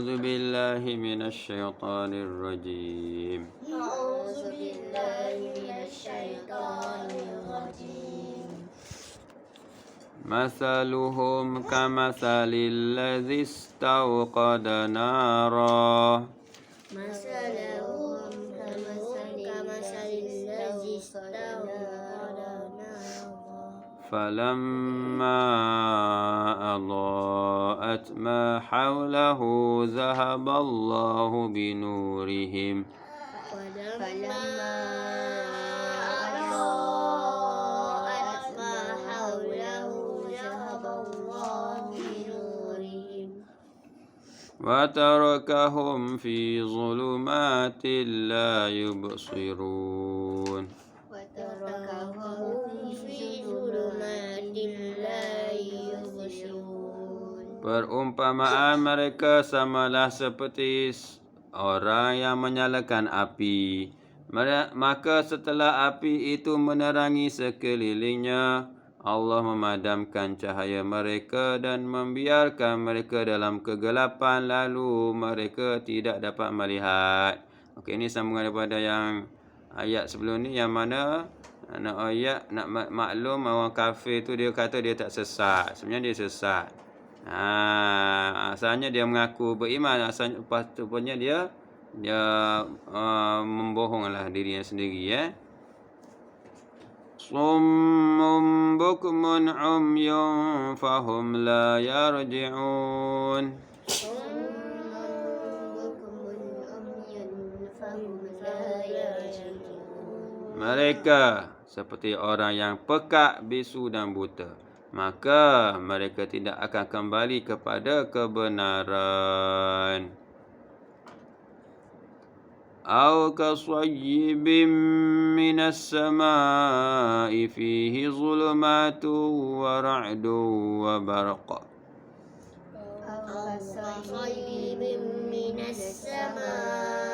أعوذ بالله من الشيطان الرجيم. أعوذ بالله من الشيطان الرجيم. مثلهم كمثل الذي استوقد نارا. مثلهم كمثل الذي استوقد نارا فلما أضاءت ما حوله ذهب الله بنورهم. فلما أضاءت ما حوله ذهب الله بنورهم. وتركهم في ظلمات لا يبصرون. Perumpamaan mereka samalah seperti orang yang menyalakan api. Maka setelah api itu menerangi sekelilingnya, Allah memadamkan cahaya mereka dan membiarkan mereka dalam kegelapan lalu mereka tidak dapat melihat. Okey, ini sambungan daripada yang ayat sebelum ni yang mana nak ayat nak mak- maklum orang kafir tu dia kata dia tak sesat. Sebenarnya dia sesat. Ha, asalnya dia mengaku beriman, asalnya lepas tu punya dia dia uh, membohonglah dirinya sendiri ya. Summun bukmun umyun fahum la yarji'un. Mereka seperti orang yang pekak, bisu dan buta Maka mereka tidak akan kembali kepada kebenaran. أو كصيب من السماء فيه ظلمات ورعد وبرق كصيب من السماء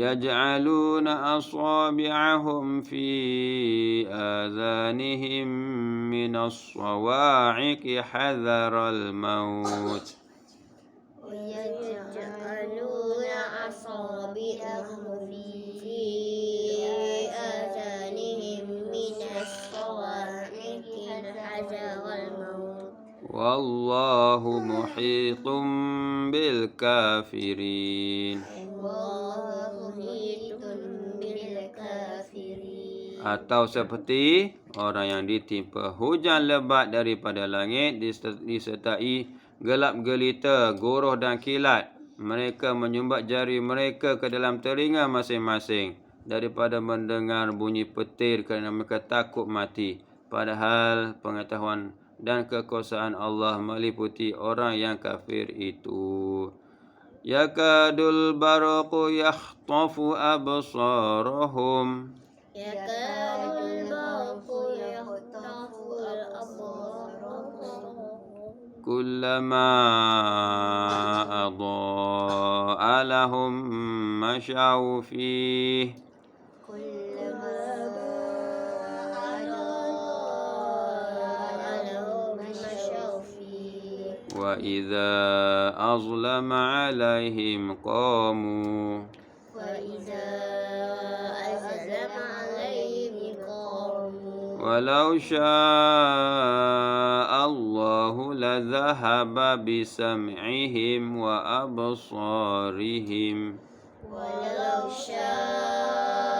يجعلون أصابعهم في آذانهم من الصواعق حذر الموت. والله محيط بالكافرين والله محيط بالكافرين Atau seperti orang yang ditimpa hujan lebat daripada langit diser- disertai gelap gelita, goroh dan kilat. Mereka menyumbat jari mereka ke dalam telinga masing-masing daripada mendengar bunyi petir kerana mereka takut mati. Padahal pengetahuan dan kekuasaan Allah meliputi orang yang kafir itu. Yakadul baraku yahtafu absarahum. Yakadul baraku yahtafu absarahum. Kullama adha'a lahum masyau fihi. وإذا أظلم عليهم قاموا وإذا أزلم عليهم قاموا ولو شاء الله لذهب بسمعهم وأبصارهم ولو شاء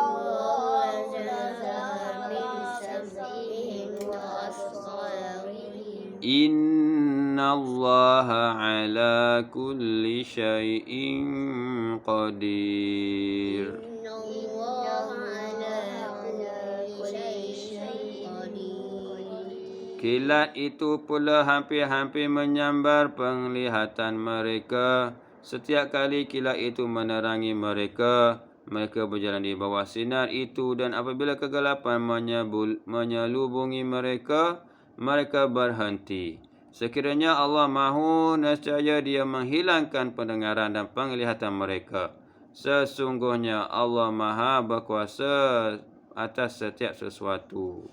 الله لذهب بسمعهم وأبصارهم innallaha ala kulli shay'in qadir Kila itu pula hampir-hampir menyambar penglihatan mereka. Setiap kali kila itu menerangi mereka, mereka berjalan di bawah sinar itu dan apabila kegelapan menyelubungi mereka, mereka berhenti. Sekiranya Allah mahu, nescaya dia menghilangkan pendengaran dan penglihatan mereka. Sesungguhnya Allah maha berkuasa atas setiap sesuatu.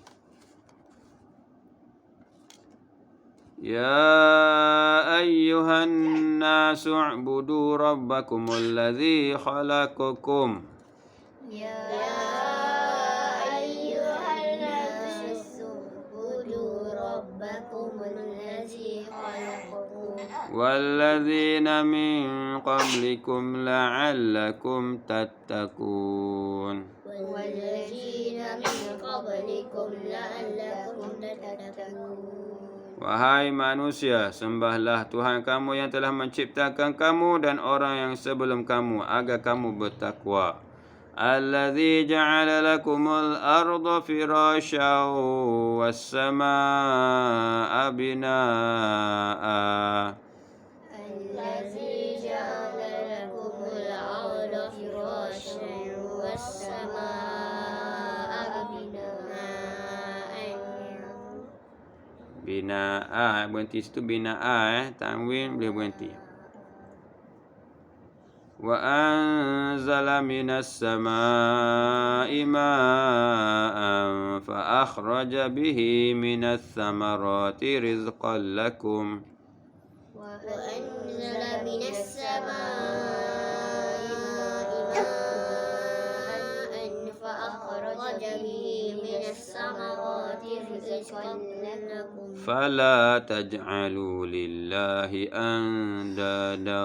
Ya ayyuhan nasu budu rabbakumul ladhi khalaqakum Ya والذين من قبلكم لعلكم تتقون والذين من قبلكم لعلكم تتقون Wahai manusia, sembahlah Tuhan kamu yang telah menciptakan kamu dan orang yang sebelum kamu agar kamu bertakwa. Allazi ja'ala lakumul arda firasyan was samaa'a Bina'a Berhenti situ bina'a eh. Tanwin boleh berhenti. Wa anzala minas sama'i ma'an Fa akhraja bihi minas samarati rizqan lakum. Wa anzala فلا تجعلوا لله أندادا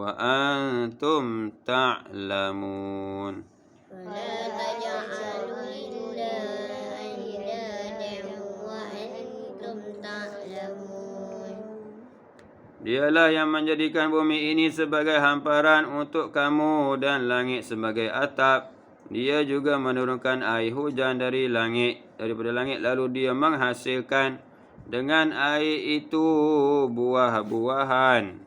وأنتم تعلمون فلا تجعلوا لله أندادا وأنتم تعلمون Dialah yang menjadikan bumi ini sebagai hamparan untuk kamu dan langit sebagai atap. Dia juga menurunkan air hujan dari langit, daripada langit lalu dia menghasilkan dengan air itu buah-buahan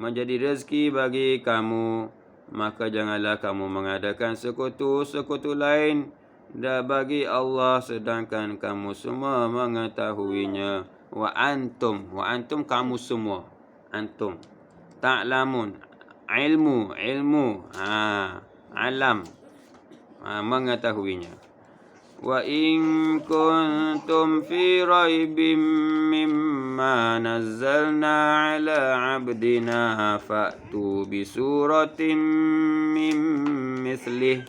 menjadi rezeki bagi kamu. Maka janganlah kamu mengadakan sekutu-sekutu lain dan bagi Allah sedangkan kamu semua mengetahuinya. Wa antum, wa antum kamu semua. Antum. Ta'lamun. Ilmu ilmu. Ha alam Ha, mengetahuinya. Wa in kuntum fi raibim mimma nazzalna ala abdina fa'tu bi suratin mim mislih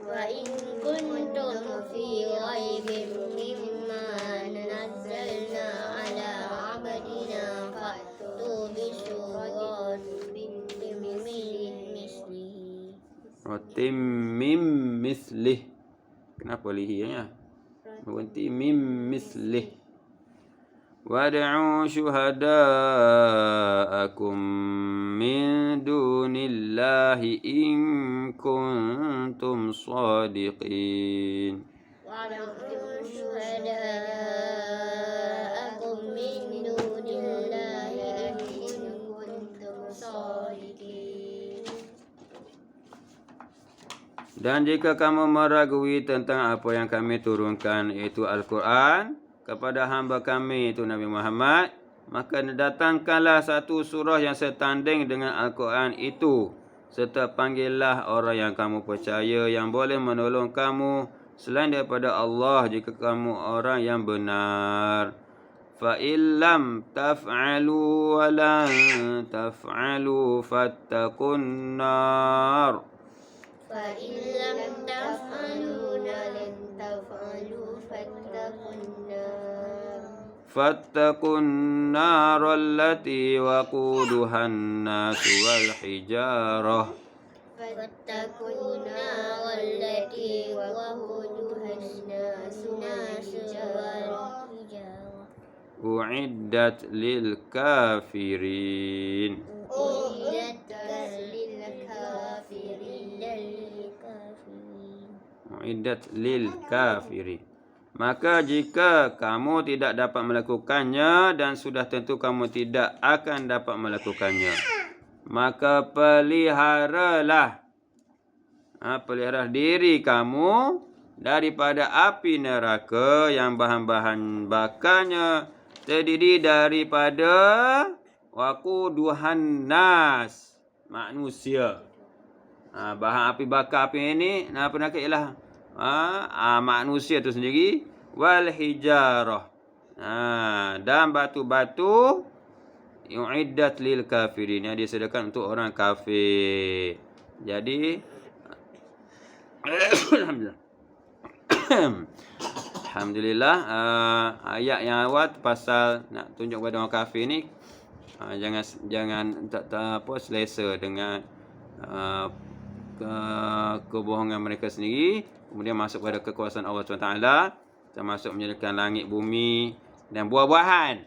Wa in kuntum fi raibim mimma nazzalna ala abdina fa'tu bi suratin mim mislih Suratin mim مثله كنابو لي هي وانتي من مثله وادعوا شهداءكم من دون الله إن كنتم صادقين وادعوا شهداءكم من دون Dan jika kamu meragui tentang apa yang kami turunkan iaitu Al-Quran kepada hamba kami itu Nabi Muhammad, maka datangkanlah satu surah yang setanding dengan Al-Quran itu serta panggillah orang yang kamu percaya yang boleh menolong kamu selain daripada Allah jika kamu orang yang benar. Fa illam taf'alu wa lan taf'alu fattaqun nar. فإن لم تفعلوا ولن تفعلوا فاتقوا النار فاتقوا النار التي وقودها الناس والحجارة فاتقوا النار التي وقودها الناس والحجارة أعدت للكافرين Uiddat lil kafiri. Maka jika kamu tidak dapat melakukannya dan sudah tentu kamu tidak akan dapat melakukannya. Maka peliharalah. Ha, pelihara diri kamu daripada api neraka yang bahan-bahan bakarnya terdiri daripada waquduhan nas manusia. Ha, bahan api bakar api ini nak ialah ha, ha, manusia tu sendiri wal hijarah Ha, dan batu-batu yu'iddat lil kafirin yang disediakan untuk orang kafir. Jadi Alhamdulillah. Alhamdulillah uh, ayat yang awal pasal nak tunjuk kepada orang kafir ni uh, jangan jangan tak, tak apa selesa dengan uh, ke, kebohongan mereka sendiri kemudian masuk pada kekuasaan Allah SWT termasuk menyediakan langit bumi dan buah-buahan.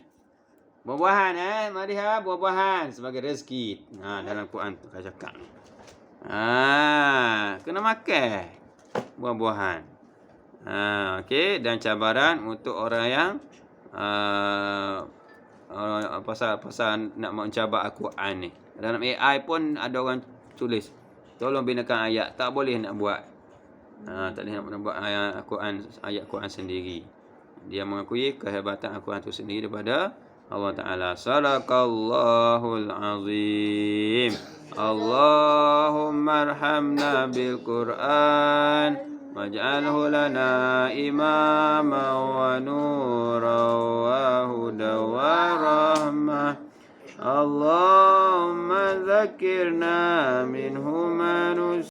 Buah-buahan eh? Mari ha buah-buahan sebagai rezeki. Ha dalam Quran tu cakap. Ha kena makan buah-buahan. Ha, okey dan cabaran untuk orang yang uh, uh, pasal pasal nak mencabar Al-Quran ni. Dalam AI pun ada orang tulis tolong binakan ayat. Tak boleh nak buat. Ha, tak boleh nak buat ayat Al-Quran ayat Quran sendiri. Dia mengakui kehebatan Al-Quran itu sendiri daripada Allah Taala. Sadaqallahul azim. Allahumma arhamna bil Quran. واجعله لنا إماما ونورا وهدى ورحمة اللهم ذكرنا منه ما نسي.